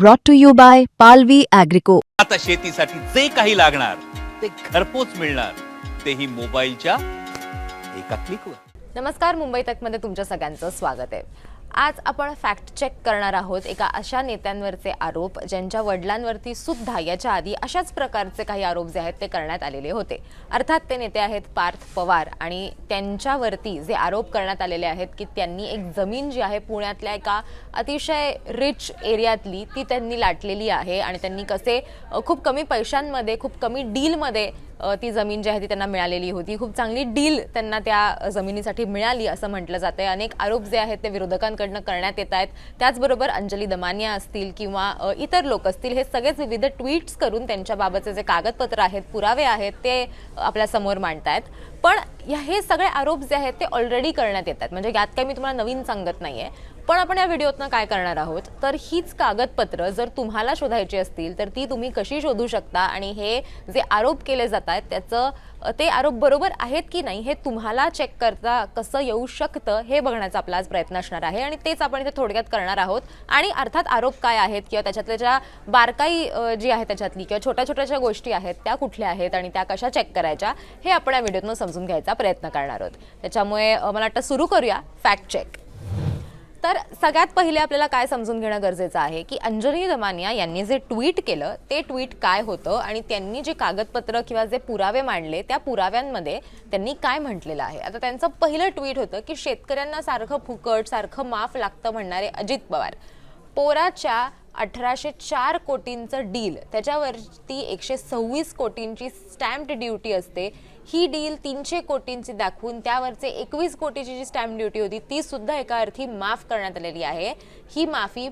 brought to you by Palvi Agrico. आता शेतीसाठी जे काही लागणार ते घरपोच मिळणार. तेही मोबाईलच्या एका क्लिकवर नमस्कार मुंबई तकमध्ये तुमच्या सगळ्यांचं स्वागत आहे. आज आपण फॅक्ट चेक करणार आहोत. एका अशा नेत्यांवरचे आरोप ज्यांच्या वडिलांवरती सुद्धा याच्या आधी अशाच प्रकारचे काही आरोप जे आहेत ते करण्यात आलेले होते. अर्थात ते नेते आहेत पार्थ पवार आणि त्यांच्यावरती जे आरोप करण्यात आलेले आहेत की त्यांनी एक जमीन जी आहे पुण्यातल्या एका अतिशय रिच एरियातली ती त्यांनी लाटलेली आहे आणि त्यांनी कसे खूप कमी पैशांमध्ये खूप कमी डीलमध्ये ती जमीन जी आहे ती त्यांना मिळालेली होती. खूप चांगली डील त्यांना त्या जमिनीसाठी मिळाली असं म्हटलं जातंय. अनेक आरोप जे आहेत ते विरोधकांकडनं करण्यात येत आहेत. त्याचबरोबर अंजली दमानिया असतील किंवा इतर लोक असतील हे सगळेच विविध ट्विट्स करून त्यांच्याबाबतचे जे कागदपत्र आहेत पुरावे आहेत ते आपल्यासमोर मांडतायत. पण या हे सगळे आरोप जे आहेत ते ऑलरेडी करण्यात येतात. म्हणजे यात काही मी तुम्हाला नवीन सांगत नाही आहे पण आपण या व्हिडिओतनं काय करणार आहोत? तर हीच कागदपत्र जर तुम्हाला शोधायची असतील तर ती तुम्ही कशी शोधू शकता? आणि हे जे आरोप केले जात आहेत त्याचं ते आरोप बरोबर आहेत की नाही हे तुम्हाला चेक करता कसं येऊ शकतं हे बघण्याचा आपला आज प्रयत्न असणार आहे. आणि तेच आपण इथे थोडक्यात करणार आहोत. आणि अर्थात आरोप काय आहेत किंवा त्याच्यातल्या ज्या बारकाई जी आहे त्याच्यातली किंवा छोट्या छोट्या ज्या गोष्टी आहेत त्या कुठल्या आहेत आणि त्या कशा चेक करायच्या हे आपण या व्हिडिओतनं समजून घ्यायचा प्रयत्न करणार आहोत. त्याच्यामुळे मला वाटतं सुरू करूया. फॅक्ट चेक तर सगळ्यात पहिले आपल्याला काय समजून घेणं गरजेचं आहे की अंजनी दमानिया यांनी जे ट्विट केलं ते ट्विट काय होतं आणि त्यांनी जे कागदपत्र किंवा जे पुरावे मांडले त्या पुराव्यांमध्ये त्यांनी काय म्हटलेलं आहे? आता त्यांचं पहिलं ट्विट होतं की शेतकऱ्यांना सारखं फुकट सारखं माफ लागतं म्हणणारे अजित पवार. पोराच्या अठराशे चार कोटींचं डील त्याच्यावरती एकशे सव्वीस कोटींची स्टॅम्प ड्युटी असते. ही डील तीनशे कोटींची दाखवून त्यावरचे एकवीस कोटीची जी स्टॅम्प ड्युटी होती ती सुद्धा एका अर्थी माफ करण्यात आलेली आहे. ही माफी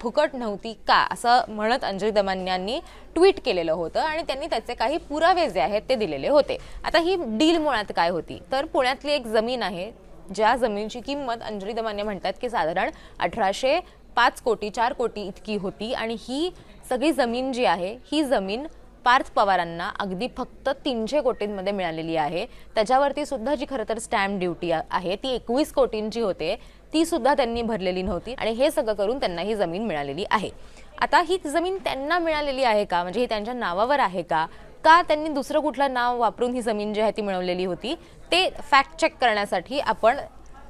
फुकट नव्हती का असं म्हणत अंजली दमान्यांनी ट्विट केलेलं होतं आणि त्यांनी त्याचे काही पुरावे जे आहेत ते दिलेले होते. आता ही डील मुळात काय होती? तर पुण्यातली एक जमीन आहे ज्या जमिनीची किंमत अंजली दमाने म्हणतात की साधारण अठराशे पाच कोटी चार कोटी इतकी होती आणि ही सगळी जमीन जी आहे ही जमीन पार्थ पवारांना अगदी फक्त तीनशे कोटींमध्ये मिळालेली आहे. त्याच्यावरती सुद्धा जी खरं तर स्टॅम्प ड्युटी आहे ती एकवीस कोटींची होते ती सुद्धा त्यांनी भरलेली नव्हती आणि हे सगळं करून त्यांना ही जमीन मिळालेली आहे. आता ही जमीन त्यांना मिळालेली आहे का? म्हणजे ही त्यांच्या नावावर आहे का? का त्यांनी दुसरं कुठलं नाव वापरून ही जमीन जी आहे ती मिळवलेली होती? ते फॅक्ट चेक करण्यासाठी आपण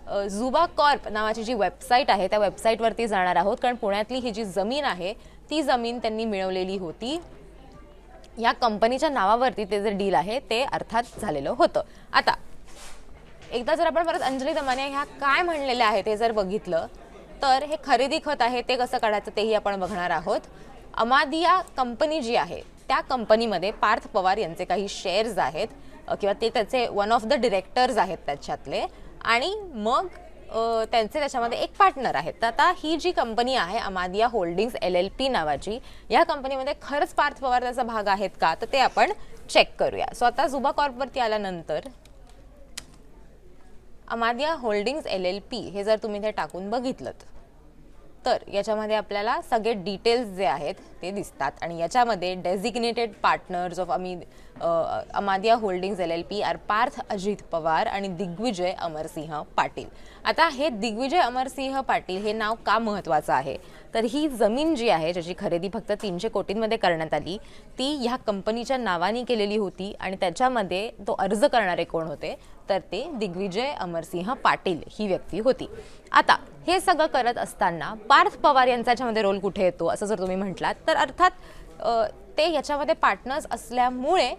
झुबा जुबा कॉर्प नावाची जी वेबसाईट आहे त्या वेबसाईटवरती जाणार आहोत. कारण पुण्यातली ही जी जमीन आहे ती जमीन त्यांनी मिळवलेली होती. या कंपनीच्या नावावरती ते जे डील आहे ते अर्थात झालेलं होतं. आता एकदा जर आपण परत अंजली दमाने ह्या काय म्हणलेल्या आहेत ते जर बघितलं तर हे खरेदी खत आहे ते कसं काढायचं तेही आपण बघणार आहोत. अमादिया कंपनी जी आहे त्या कंपनीमध्ये पार्थ पवार यांचे काही शेअर्स आहेत किंवा ते त्याचे वन ऑफ द डिरेक्टर्स आहेत त्याच्यातले. आणि मग त्यांचे त्याच्यामध्ये एक पार्टनर आहेत. तर आता ही जी कंपनी आहे Amadea holdings L L P नावाची या कंपनीमध्ये खरंच पार्थ पवार त्याचा भाग आहेत का? तर ते आपण चेक करूया. सो आता जुबा कॉर्पवरती आल्यानंतर Amadea holdings L L P हे जर तुम्ही ते टाकून बघितलं तर याच्यामध्ये आपल्याला सगळे डिटेल्स जे आहेत ते दिसतात. आणि याच्यामध्ये डेझिग्नेटेड पार्टनर्स ऑफ अमी Amadea holdings L L P are Parth Ajit Pawar आणि दिग्विजय अमरसिंह पाटील. आता हे दिग्विजय अमरसिंह पाटील हे नाव का महत्त्वाचं आहे? तर ही जमीन जी आहे ज्याची खरेदी फक्त तीनशे कोटींमध्ये करण्यात आली ती ह्या कंपनीच्या नावाने केलेली होती आणि त्याच्यामध्ये तो अर्ज करणारे कोण होते? तर ते दिग्विजय अमरसिंह पाटील ही व्यक्ती होती. आता हे सगळं करत असताना पार्थ पवार यांचा याच्यामध्ये रोल कुठे येतो असं जर तुम्ही म्हटलात तर अर्थात ते याच्यामध्ये पार्टनर्स असल्यामुळे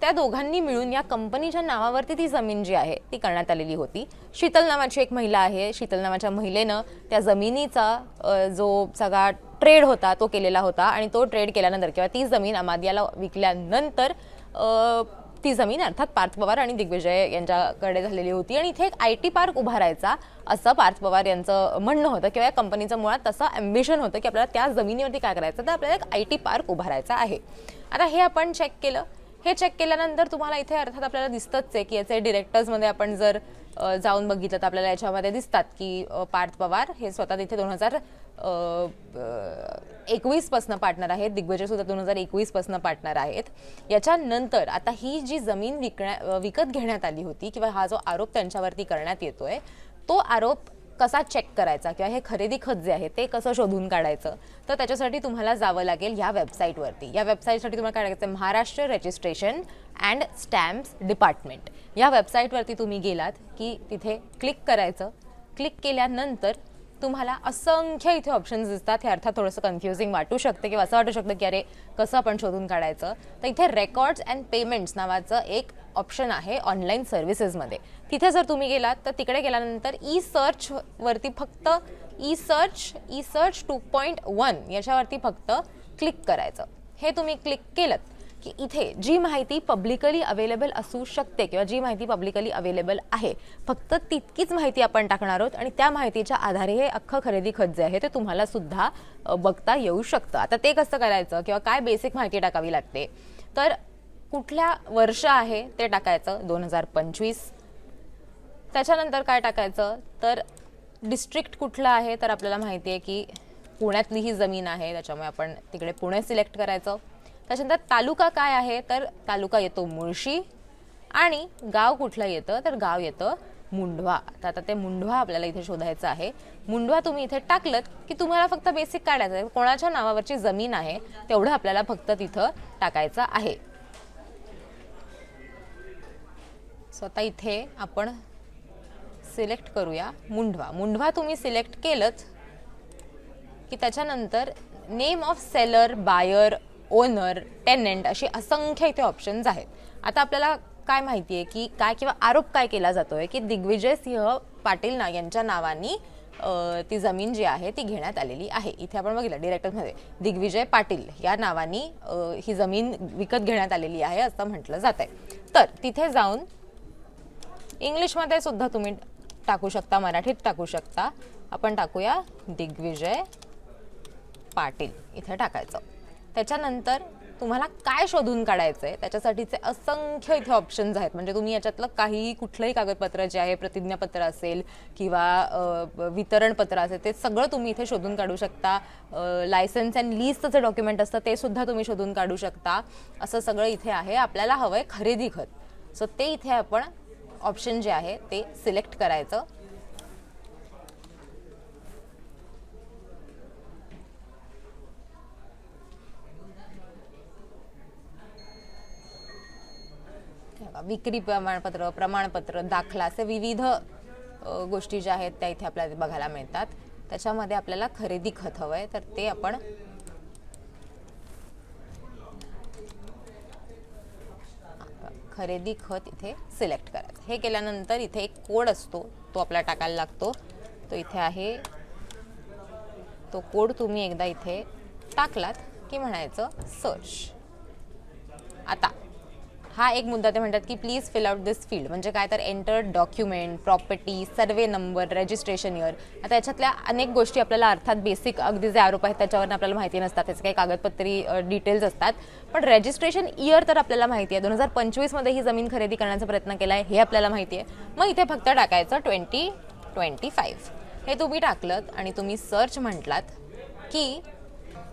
त्या दोघांनी मिळून या कंपनीच्या नावावरती ती जमीन जी आहे ती करण्यात आलेली होती. शीतल नावाची एक महिला आहे शीतल नावाच्या महिलेनं त्या जमिनीचा जो सगळा ट्रेड होता तो केलेला होता आणि तो ट्रेड केल्यानंतर किंवा ती जमीन अमादियाला विकल्यानंतर ती जमीन अर्थात पार्थ पवार आणि दिग्विजय यांच्याकडे झालेली होती. आणि इथे एक आय टी पार्क उभारायचा असं पार्थ पवार यांचं म्हणणं होतं किंवा या कंपनीचं मुळात तसं ॲम्बिशन होतं की आपल्याला त्या जमिनीवरती काय करायचं तर आपल्याला एक आय टी पार्क उभारायचा आहे. आता हे आपण चेक केलं. हे चेक केल्यानंतर तुम्हाला इथे अर्थात आपल्याला दिसतंच आहे की याचे डिरेक्टर्समध्ये आपण जर जाऊन बघितलं तर आपल्याला याच्यामध्ये दिसतात की पार्थ पवार हे स्वतः तिथे दोन हजार एकवीसपासनं पार्टनर आहेत दिग्विजयसुद्धा दोन हजार एकवीसपासनं पार्टनर आहेत. याच्यानंतर आता ही जी जमीन विकण्या विकत घेण्यात आली होती किंवा हा जो आरोप त्यांच्यावरती करण्यात येतोय तो आरोप कसा चेक करायचा किंवा हे खरेदी खत जे आहे ते कसं शोधून काढायचं? तर त्याच्यासाठी तुम्हाला जावं लागेल या वेबसाईटवरती या वेबसाईटसाठी तुम्हाला काय करायचं? Maharashtra registration and stamps department या वेबसाईटवरती तुम्ही गेलात की तिथे क्लिक करायचं. क्लिक केल्यानंतर तुम्हाला असंख्य इथे ऑप्शन्स दिसतात. हे अर्थात थोडंसं कन्फ्युजिंग वाटू शकते किंवा असं वाटू शकतं की अरे कसं आपण शोधून काढायचं? तर इथे रेकॉर्ड्स अँड पेमेंट्स नावाचं एक ऑप्शन आहे ऑनलाईन सर्व्हिसेसमध्ये तिथे जर तुम्ही गेलात तर तिकडे गेल्यानंतर ई सर्चवरती फक्त e search e search two point one याच्यावरती फक्त क्लिक करायचं. हे तुम्ही क्लिक केलं की इथे जी माहिती पब्लिकली अवेलेबल असू शकते किंवा जी माहिती पब्लिकली अवेलेबल आहे फक्त तितकीच माहिती आपण टाकणार आहोत आणि त्या माहितीच्या आधारे हे अख्खं खरेदी खत जे आहे ते तुम्हाला सुद्धा बघता येऊ शकतं. आता ते कसं करायचं किंवा काय बेसिक माहिती टाकावी लागते? तर कुठल्या वर्ष आहे ते टाकायचं? दोन हजार पंचवीस. त्याच्यानंतर काय टाकायचं? तर डिस्ट्रिक्ट कुठलं आहे? तर आपल्याला माहिती आहे की पुण्यातली ही जमीन आहे त्याच्यामुळे आपण तिकडे पुणे सिलेक्ट करायचं. त्याच्यानंतर तालुका काय आहे? तर तालुका येतो मुळशी आणि गाव कुठलं येतं? तर गाव येतं मुंढवा. तर आता ते मुंढवा आपल्याला इथे शोधायचं आहे. मुंढवा तुम्ही इथे टाकलं की तुम्हाला फक्त बेसिक काढायचं आहे. कोणाच्या नावावरची जमीन आहे तेवढं आपल्याला फक्त तिथं टाकायचं आहे. सो आता इथे आपण सिलेक्ट करूया मुंढवा. मुंढवा तुम्ही सिलेक्ट केलंच की त्याच्यानंतर name of seller buyer owner tenant अशी असंख्य इथे ऑप्शन्स आहेत. आता आपल्याला काय माहिती आहे की काय किंवा आरोप काय केला जातो आहे की दिग्विजय सिंह पाटील ना यांच्या नावानी ती जमीन जी आहे ती घेण्यात आलेली आहे. इथे आपण बघितलं डिरेक्टरमध्ये दिग्विजय पाटील या नावानी ही जमीन विकत घेण्यात आलेली आहे असं म्हटलं जात आहे तर तिथे जाऊन इंग्लिशमध्ये सुद्धा तुम्ही टाकू शकता मराठीत टाकू शकता. आपण टाकूया दिग्विजय पाटील. इथे टाकायचं. त्याच्यानंतर तुम्हाला काय शोधून काढायचं आहे त्याच्यासाठीचे असंख्य इथे ऑप्शन्स आहेत. म्हणजे तुम्ही याच्यातलं काहीही कुठलंही कागदपत्र जे आहे प्रतिज्ञापत्र असेल किंवा वितरणपत्र असेल ते सगळं तुम्ही इथे शोधून काढू शकता. लायसन्स अँड लीजचं जे डॉक्युमेंट असतं ते सुद्धा तुम्ही शोधून काढू शकता. असं सगळं इथे आहे. आपल्याला हवं आहे खरेदी खत. सो ते इथे आपण ऑप्शन जे आहे ते सिलेक्ट करायचं. विक्री प्रमाणपत्र प्रमाणपत्र दाखला असे विविध गोष्टी ज्या आहेत त्या इथे आपल्याला बघायला मिळतात. त्याच्यामध्ये आपल्याला खरेदी खत हवं आहे तर ते आपण खरेदी खत इथे सिलेक्ट करायचं. हे केल्यानंतर इथे एक कोड असतो. तो आपल्याला टाकायला लागतो. तो इथे आहे. तो कोड तुम्ही एकदा इथे टाकलात की म्हणायचं सर्च. आता हा एक मुद्दा ते म्हणतात की please fill out this field म्हणजे काय तर enter document property survey number registration year आता याच्यातल्या अनेक गोष्टी आपल्याला अर्थात बेसिक अगदी जे आरोप आहेत त्याच्यावर आपल्याला माहिती नसतात. त्याचे काही कागदपत्री डिटेल्स असतात. पण रजिस्ट्रेशन इयर तर आपल्याला माहिती आहे. दोन हजार पंचवीसमध्ये ही जमीन खरेदी करण्याचा प्रयत्न केला आहे हे आपल्याला माहिती आहे. मग इथे फक्त टाकायचं ट्वेंटी ट्वेंटी फाईव्ह हे तुम्ही टाकलं आणि तुम्ही सर्च म्हटलात की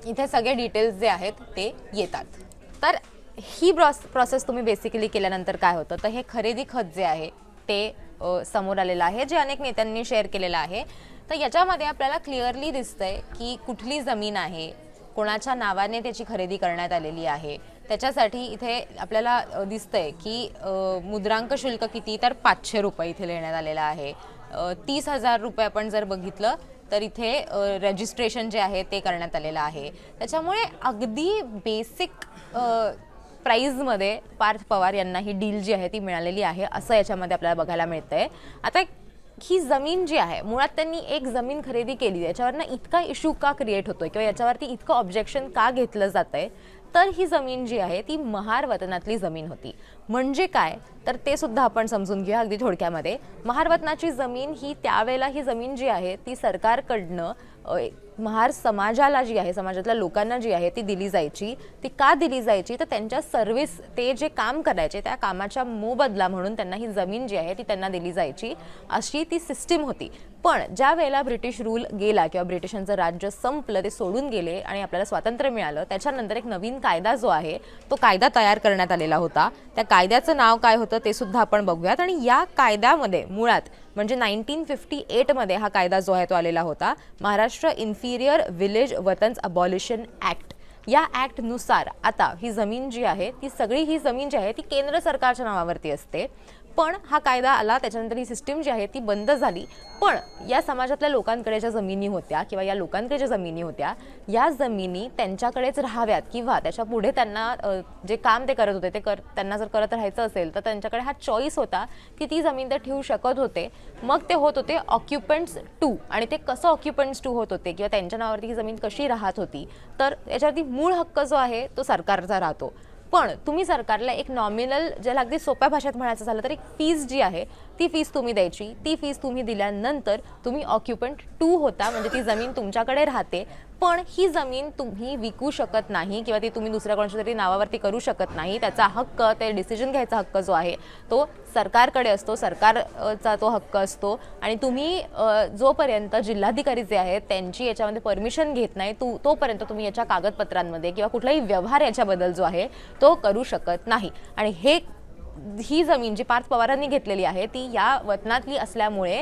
इथे सगळे डिटेल्स जे आहेत ते येतात. तर ही प्रॉस प्रोसेस तुम्ही बेसिकली केल्यानंतर काय होतं? तर हे खरेदी खत जे आहे ते समोर आलेलं आहे जे अनेक नेत्यांनी शेअर केलेलं आहे. तर याच्यामध्ये आपल्याला क्लिअरली दिसतंय की कुठली जमीन आहे कोणाच्या नावाने त्याची खरेदी करण्यात आलेली आहे. त्याच्यासाठी इथे आपल्याला दिसतंय की मुद्रांक शुल्क किती तर पाचशे रुपये इथे लिहिण्यात आलेलं आहे. तीस हजार रुपये आपण जर बघितलं तर इथे रजिस्ट्रेशन जे आहे ते करण्यात आलेलं आहे. त्याच्यामुळे अगदी बेसिक प्राईजमध्ये पार्थ पवार यांना ही डील जी आहे ती मिळालेली आहे असं याच्यामध्ये आपल्याला बघायला मिळतं आहे आता ही जमीन जी आहे मुळात त्यांनी एक जमीन खरेदी केली याच्यावरनं इतका इश्यू का क्रिएट होतोय किंवा याच्यावरती इतकं ऑब्जेक्शन का घेतलं जातंय? तर ही जमीन जी आहे ती महार वतनातली जमीन होती. म्हणजे काय? तर ते सुद्धा आपण समजून घेऊया अगदी थोडक्यामध्ये. महार वतनाची जमीन ही त्यावेळेला ही जमीन जी आहे ती सरकारकडनं महार समाजाला जी आहे समाजातल्या लोकांना जी आहे ती दिली जायची. ती का दिली जायची? तर त्यांच्या सर्व्हिस ते जे काम करायचे त्या कामाच्या मोबदला म्हणून त्यांना ही जमीन जी आहे ती त्यांना दिली जायची. अशी ती सिस्टीम होती. पण ज्या वेळेला ब्रिटिश रूल गेला किंवा ब्रिटिशांचं राज्य संपलं ते सोडून गेले आणि आपल्याला स्वातंत्र्य मिळालं त्याच्यानंतर एक नवीन कायदा जो आहे तो कायदा तयार करण्यात आलेला होता. त्या कायद्याचं नाव काय होतं ते सुद्धा आपण बघूयात. आणि या कायद्यामध्ये मुळात म्हणजे नाईन्टीन फिफ्टी एटमध्ये हा कायदा जो आहे तो आलेला होता Maharashtra inferior village watans abolition act या ॲक्टनुसार आता ही जमीन जी आहे ती सगळी ही जमीन जी आहे ती केंद्र सरकारच्या नावावरती असते. पण हा कायदा आला त्याच्यानंतर ही सिस्टीम जी आहे ती बंद झाली. पण या समाजातल्या लोकांकडे ज्या जमिनी होत्या किंवा या लोकांकडे ज्या जमिनी होत्या या जमिनी त्यांच्याकडेच राहाव्यात किंवा त्याच्या पुढे त्यांना जे काम ते करत होते ते कर त्यांना जर करत राहायचं असेल तर त्यांच्याकडे हा चॉईस होता की ती जमीन ते ठेवू शकत होते. मग ते होत होते ऑक्युपंट्स टू आणि ते कसं ऑक्युपंट्स टू होत होते किंवा त्यांच्या नावावरती ही जमीन कशी राहत होती. तर याच्यावरती मूळ हक्क जो आहे तो सरकारचा राहतो. पण तुम्ही सरकारला एक नॉमिनल ज्याला अगदी सोप्या भाषेत म्हणायचं झालं तर एक फीस जी आहे ती फीस तुम्ही द्यायची. ती फीस तुम्ही दिल्यानंतर तुम्ही ऑक्युपंट टू होता म्हणजे ती जमीन तुमच्याकडे राहते. पण ही जमीन तुम्ही विकू शकत नाही किंवा ती तुम्ही दुसऱ्या कोणाच्या तरी नावावरती करू शकत नाही त्याचा हक्क ते डिसिजन घ्यायचा हक्क जो आहे तो सरकारकडे असतो सरकारचा तो हक्क असतो. आणि तुम्ही जोपर्यंत जिल्हाधिकारी जे आहेत त्यांची याच्यामध्ये परमिशन घेत नाही तू तोपर्यंत तुम्ही याच्या कागदपत्रांमध्ये किंवा कुठलाही व्यवहार याच्याबद्दल जो आहे तो करू शकत नाही. आणि हे ही जमीन जी पार्थ पवारांनी घेतलेली आहे ती या वतनातली असल्यामुळे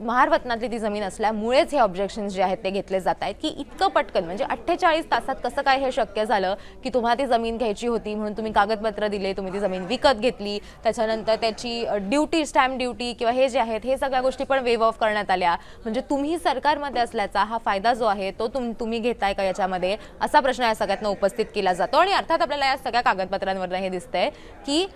महारवतनातली ती जमीन असल्यामुळेच हे ऑब्जेक्शन जे आहेत ते घेतले जात आहेत. की इतकं पटकन म्हणजे अठ्ठेचाळीस तासात कसं काय हे शक्य झालं की तुम्हाला ती जमीन घ्यायची होती म्हणून तुम्ही कागदपत्र दिले तुम्ही ती जमीन विकत घेतली त्याच्यानंतर त्याची ड्युटी स्टॅम्प ड्युटी किंवा हे जे आहेत हे सगळ्या गोष्टी पण वेव ऑफ करण्यात आल्या. म्हणजे तुम्ही सरकारमध्ये असल्याचा हा फायदा जो आहे तो तुम तुम्ही घेताय का याच्यामध्ये? असा प्रश्न या सगळ्यांना उपस्थित केला जातो. आणि अर्थात आपल्याला या सगळ्या कागदपत्रांवरनं हे दिसतंय की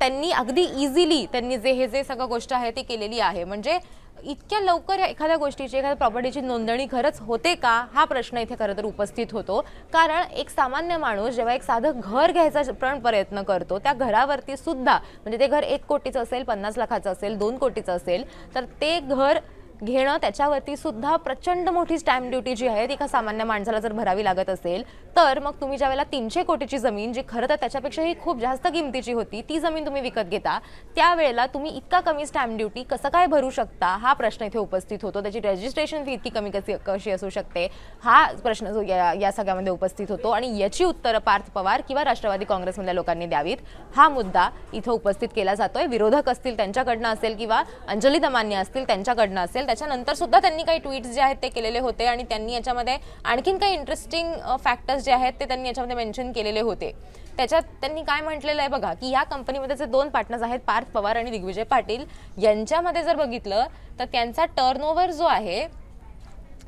त्यांनी अगदी इझिली त्यांनी जे हे जे सगळं गोष्ट आहे ती केलेली आहे. म्हणजे इतक्या लवकर एखाद्या गोष्टीची एखाद्या प्रॉपर्टीची नोंदणी खरंच होते का? हा प्रश्न इथे खरं तर उपस्थित होतो. कारण एक सामान्य माणूस जेव्हा एक साधं घर घ्यायचा पण प्रयत्न करतो त्या घरावरती सुद्धा म्हणजे ते घर एक कोटीचं असेल पन्नास लाखाचं असेल दोन कोटीचं असेल तर ते घर घेणं त्याच्यावरती सुद्धा प्रचंड मोठी स्टॅम्प ड्युटी जी आहे ती एका सामान्य माणसाला जर भरावी लागत असेल तर मग तुम्ही ज्यावेळेला तीनशे कोटीची जमीन जी खरं तर त्याच्यापेक्षाही खूप जास्त किमतीची होती ती जमीन तुम्ही विकत घेता त्यावेळेला तुम्ही इतका कमी स्टॅम्प ड्युटी कसं काय भरू शकता? हा प्रश्न इथे उपस्थित होतो. त्याची रजिस्ट्रेशन फी इतकी कमी कशी कशी असू शकते? हा प्रश्न जो या या सगळ्यामध्ये उपस्थित होतो. आणि याची उत्तरं पार्थ पवार किंवा राष्ट्रवादी काँग्रेसमधल्या लोकांनी द्यावीत. हा मुद्दा इथं उपस्थित केला जातोय. विरोधक असतील त्यांच्याकडनं असेल किंवा अंजली दमान्य असतील त्यांच्याकडनं असेल त्याच्यानंतर सुद्धा त्यांनी काही ट्विट्स जे आहेत ते केलेले होते आणि त्यांनी याच्यामध्ये आणखीन काही इंटरेस्टिंग फॅक्टर्स जे आहेत ते त्यांनी याच्यामध्ये मेन्शन केलेले होते. त्याच्यात त्यांनी काय म्हटलेलं आहे बघा की या कंपनीमध्ये जे दोन पार्टनर्स आहेत पार्थ पवार आणि दिग्विजय पाटील यांच्यामध्ये जर बघितलं तर त्यांचा टर्नओव्हर जो आहे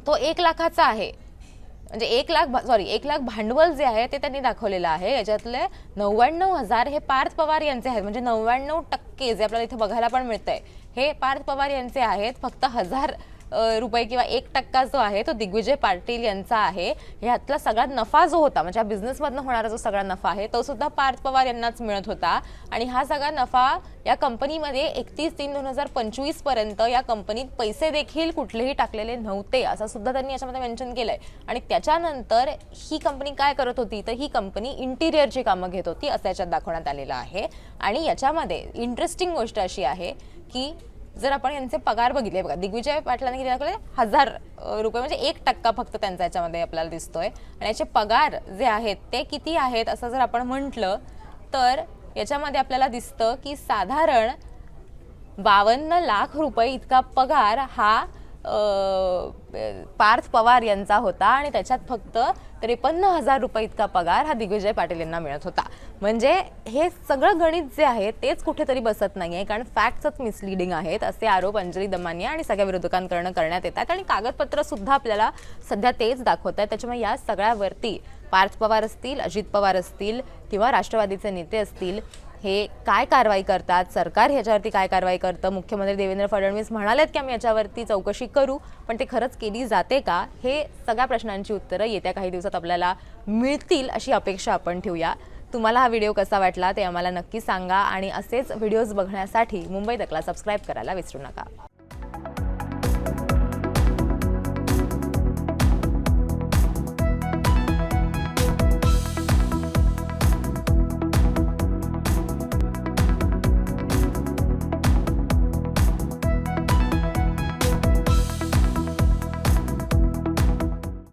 तो एक लाखाचा आहे. म्हणजे एक लाख सॉरी एक लाख भांडवल जे आहे ते त्यांनी दाखवलेलं आहे. याच्यातले नव्याण्णव हजार हे पार्थ पवार यांचे आहेत. म्हणजे नव्याण्णव टक्के जे आपल्याला इथे बघायला पण मिळतंय. हे पार्थ पवार यांचे आहेत. फक्त हजार रुपये किंवा एक टक्का जो आहे तो दिग्विजय पाटील यांचा आहे. ह्यातला सगळा नफा जो होता म्हणजे या बिझनेसमधनं होणारा जो सगळा नफा आहे तो सुद्धा पार्थ पवार यांनाच मिळत होता. आणि हा सगळा नफा या कंपनीमध्ये एकतीस तीन दोन हजार पंचवीसपर्यंत या कंपनीत पैसे देखील कुठलेही टाकलेले नव्हते असं सुद्धा त्यांनी याच्यामध्ये मेन्शन केलंय. आणि त्याच्यानंतर ही कंपनी काय करत होती? तर ही कंपनी इंटिरियरची कामं घेत होती असं याच्यात दाखवण्यात आलेलं आहे. आणि याच्यामध्ये इंटरेस्टिंग गोष्ट अशी आहे की जर आपण यांचे पगार बघितले बघा दिग्विजय पाटलांनी किती दाखवले हजार रुपये म्हणजे एक टक्का फक्त त्यांचा याच्यामध्ये आपल्याला दिसतोय. आणि याचे पगार जे आहेत ते किती आहेत असं जर आपण म्हटलं तर याच्यामध्ये आपल्याला दिसतं की साधारण बावन्न लाख रुपये इतका पगार हा पार्थ पवार यांचा होता आणि त्याच्यात फक्त त्रेपन्न हजार रुपये इतका पगार हा दिग्विजय पाटील यांना मिळत होता. म्हणजे हे सगळं गणित जे आहे तेच कुठेतरी बसत नाही आहे कारण फॅक्ट्सच मिसलिडिंग आहेत असे आरोप अंजली दमानिया आणि सगळ्या विरोधकांकडनं करण्यात येतात आणि कागदपत्रसुद्धा आपल्याला सध्या तेच दाखवत आहेत. त्याच्यामुळे या सगळ्यावरती पार्थ पवार असतील अजित पवार असतील किंवा राष्ट्रवादीचे नेते असतील हे काय कारवाई करतात? सरकार ह्याच्यावरती काय कारवाई करतं? मुख्यमंत्री देवेंद्र फडणवीस म्हणालेत की आम्ही याच्यावरती चौकशी करू पण ते खरंच केली जाते का? हे सगळ्या प्रश्नांची उत्तरं येत्या काही दिवसात आपल्याला मिळतील अशी अपेक्षा आपण ठेवूया. तुम्हाला हा व्हिडिओ कसा वाटला ते आम्हाला नक्की सांगा आणि असेच व्हिडिओज बघण्यासाठी मुंबई तकला सबस्क्राईब करायला विसरू नका.